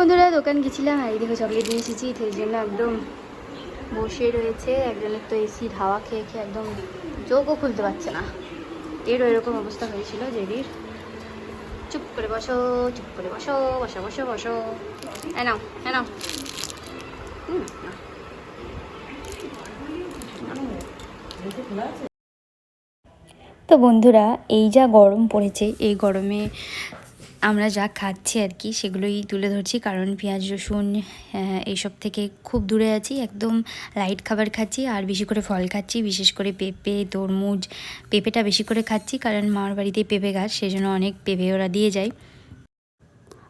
বন্ধুরা, দোকান গেছিলাম আর দেখো চকলেট নিয়ে এসেছি এই জন্য একদম বসে রয়েছে। একজনের তো এসির হাওয়া খেয়ে খেয়ে একদম চোখও খুলতে পারছে না। এরও এরকম অবস্থা হয়েছিল জেরির চুপ করে বসো, চুপ করে বসো বসো বসো বসো। হ্যাঁ নাও হ্যাঁ নাও। তো বন্ধুরা, এই যা গরম পড়েছে, এই গরমে আমরা যা খাচ্ছি আর কি সেগুলোই তুলে ধরছি। কারণ পেঁয়াজ রসুন আহ, এইসব থেকে খুব দূরে আছি। একদম লাইট খাবার খাচ্ছি আর বেশি করে ফল খাচ্ছি। বিশেষ করে পেঁপে তরমুজ পেঁপেটা বেশি করে খাচ্ছি কারণ মার বাড়িতে পেঁপে গাছ সেজন্য অনেক পেঁপে ওরা দিয়ে যায়।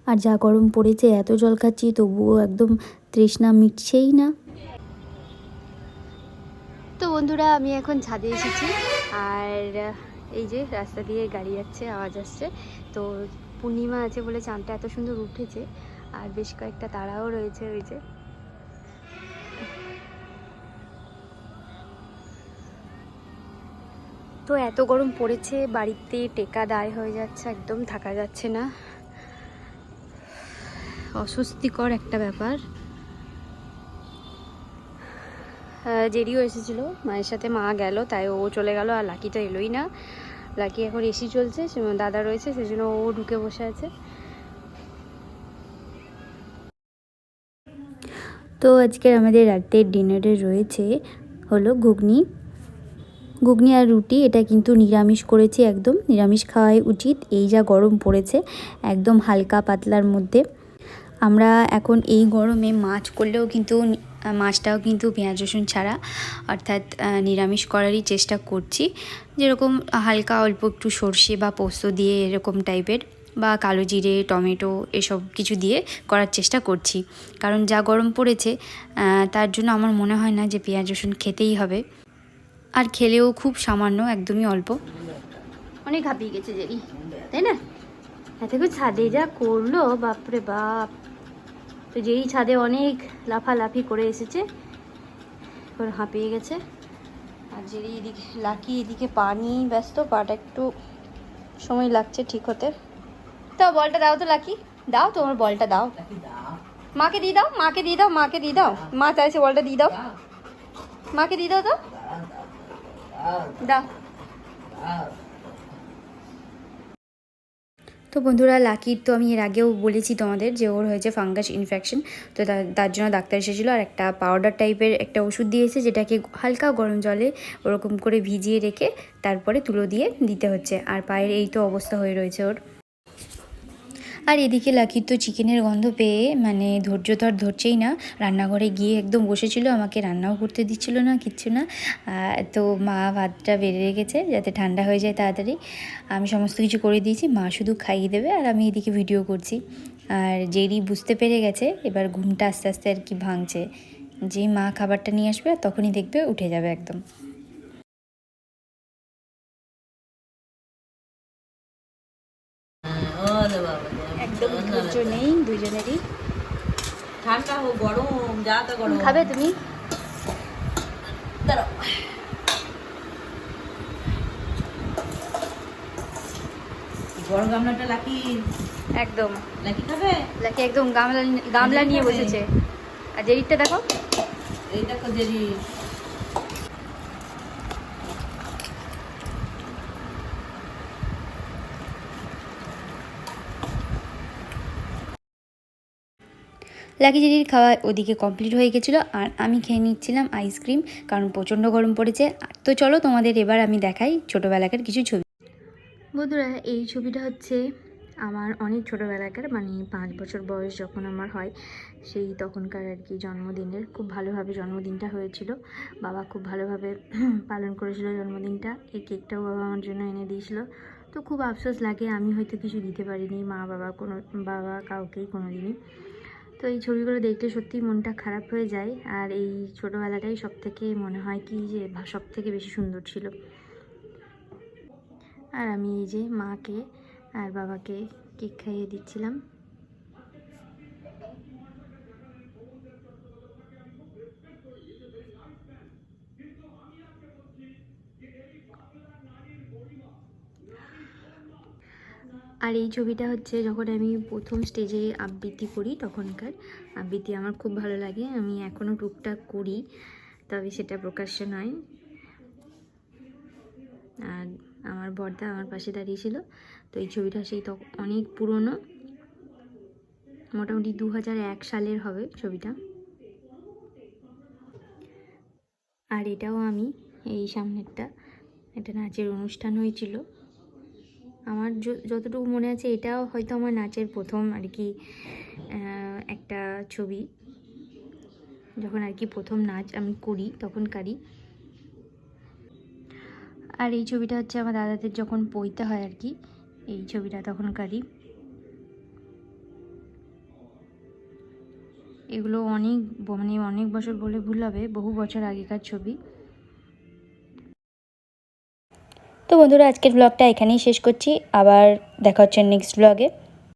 আর যা গরম পড়েছে এত জল খাচ্ছি তবুও একদম তৃষ্ণা মিটছেই না। তো বন্ধুরা আমি এখন ছাদে এসেছি। আর এই যে রাস্তা দিয়ে গাড়ি যাচ্ছে আওয়াজ আসছে। তো পূর্ণিমা আছে বলে চাঁদটা এত সুন্দর উঠেছে, আর বেশ কয়েকটা তারাও রয়েছে ওই যে। তো এত গরম পড়েছে, বাড়িতে টেকা দায় হয়ে যাচ্ছে, একদম থাকা যাচ্ছে না। অস্বস্তিকর একটা ব্যাপার। জেরিও এসেছিল, মায়ের সাথে মা গেল, তাই ও চলে গেল, আর লাকি তো এলোই না। লাকি এখন এসি চলছে দাদা রয়েছে, সেজন্য ও ঢুকে বসে আছে। তো আজকের আমাদের রাতের ডিনারে রয়েছে হলো ঘুগনি। ঘুগনি আর রুটি, এটা কিন্তু নিরামিষ করেছি একদম। নিরামিষ খাওয়াই উচিত, এই যা গরম পড়েছে, একদম হালকা পাতলার মধ্যে। আমরা এখন এই গরমে মাছ করলেও কিন্তু মাছটাও কিন্তু পেঁয়াজ, রসুন ছাড়া অর্থাৎ নিরামিষ করারই চেষ্টা করছি। যেরকম হালকা অল্প একটু সর্ষে বা পোস্ত দিয়ে এরকম টাইপের বা কালো জিরে, টমেটো এসব কিছু দিয়ে করার চেষ্টা করছি। কারণ যা গরম পড়েছে তার জন্য আমার মনে হয় না যে পেঁয়াজ, রসুন খেতেই হবে। আর খেলেও খুব সামান্য, একদমই অল্প। অনেক হাঁপিয়ে গেছে জেরি, তাই না? এত ছাদে যা করল, বাপরে বাপ। তো যেই ছাদে অনেক লাফালাফি করে এসেছে এবার হাঁপিয়ে গেছে। আর যেই এদিকে লাকি এদিকে পা নিয়েই ব্যস্ত পাটা একটু সময় লাগছে ঠিক হতে। তো বলটা দাও তো লাকি। দাও তোমার বলটা দাও। মাকে দিয়ে দাও মাকে দিয়ে দাও মাকে দিয়ে দাও। মা চাইছে বলটা দিয়ে দাও। মাকে দিয়ে দাও তো। দাও। তো বন্ধুরা, লাকির তো আমি এর আগেও বলেছি তোমাদের যে ওর হয়েছে ফাঙ্গাস ইনফেকশন। তো তার জন্য ডাক্তার এসেছিল আর একটা পাউডার টাইপের একটা ওষুধ দিয়েছে যেটাকে হালকা গরম জলে ওরকম করে ভিজিয়ে রেখে তারপরে তুলো দিয়ে দিতে হচ্ছে। আর পায়ের এই তো অবস্থা হয়ে রয়েছে ওর। আর এদিকে লাকির তো চিকেনের গন্ধ পেয়ে মানে ধৈর্য ধর ধরছেই না রান্নাঘরে গিয়ে একদম বসেছিল আমাকে রান্নাও করতে দিচ্ছিল না কিচ্ছু না তো মা ভাতটা বেড়ে রেখেছে যাতে ঠান্ডা হয়ে যায় তাড়াতাড়ি আমি সমস্ত কিছু করে দিয়েছি মা শুধু খাইয়ে দেবে আর আমি এদিকে ভিডিও করছি আর জেরি বুঝতে পেরে গেছে এবার ঘুমটা আস্তে আস্তে আর কি ভাঙছে যে মা খাবারটা নিয়ে আসবে তখনই দেখবে উঠে যাবে একদম বাবা একদম ধৈর্য নেই দুজনেরই ঠান্ডা হোক গরম যা তা গরম। খাবে তুমি? দাঁড়াও। বড় গামলাটা লাকি? একদম। লাকি খাবে? লাকি একদম গামলা গামলা নিয়ে বসেছে। আর জেরিটা দেখো। এই দেখো দেরি লাকি জেরির খাওয়া ওদিকে কমপ্লিট হয়ে গেছিল আর আমি খেয়ে নিচ্ছিলাম আইসক্রিম কারণ প্রচণ্ড গরম পড়েছে। তো চলো তোমাদের এবার আমি দেখাই ছোটোবেলাকার কিছু ছবি। বন্ধুরা, এই ছবিটা হচ্ছে আমার অনেক ছোটোবেলাকার মানে পাঁচ বছর বয়স যখন আমার হয়, সেই তখনকার আর কি জন্মদিনের। খুব ভালোভাবে জন্মদিনটা হয়েছিল। বাবা খুব ভালোভাবে পালন করেছিল জন্মদিনটা। এই কেকটাও বাবা আমার জন্য এনে দিয়েছিল। তো খুব আফসোস লাগে, আমি হয়তো কিছু দিতে পারিনি মা বাবা কোনো, বাবা কাউকেই কোনো দিনই তো এই ছবিগুলো দেখলে সত্যি মনটা খারাপ হয়ে যায়। আর এই ছোটোবেলাটাই সব থেকে মনে হয় কি যে সব থেকে বেশি সুন্দর ছিল। আর আমি এই যে মাকে আর বাবাকে কেক খাইয়ে দিচ্ছিলাম। আর এই ছবিটা হচ্ছে যখন আমি প্রথম স্টেজে আবৃত্তি করি তখনকার, আবৃত্তি আমার খুব ভালো লাগে, আমি এখনও টুকটাক করি, তবে সেটা প্রকাশ্য নয়। আর আমার বর্দা আমার পাশে দাঁড়িয়েছিল তো এই ছবিটা সেই অনেক পুরনো, মোটামুটি দু হাজার এক সালের হবে ছবিটা। আর এটাও আমি, এই সামনেরটা একটা নাচের অনুষ্ঠান হয়েছিল। আমার যতটুকু মনে আছে, এটাও হয়তো আমার নাচের প্রথম আর কি একটা ছবি। যখন আর কি প্রথম নাচ আমি করি, তখনকারই। আর এই ছবিটা হচ্ছে আমার দাদাদের যখন পইতে হয় আর কি, এই ছবিটা তখনকারই। এগুলো অনেক মানে অনেক বছর বলে ভুল হবে, বহু বছর আগেকার ছবি। তো বন্ধুরা আজকের ব্লগটা এখানেই শেষ করছি। আবার দেখা হচ্ছে নেক্সট ব্লগে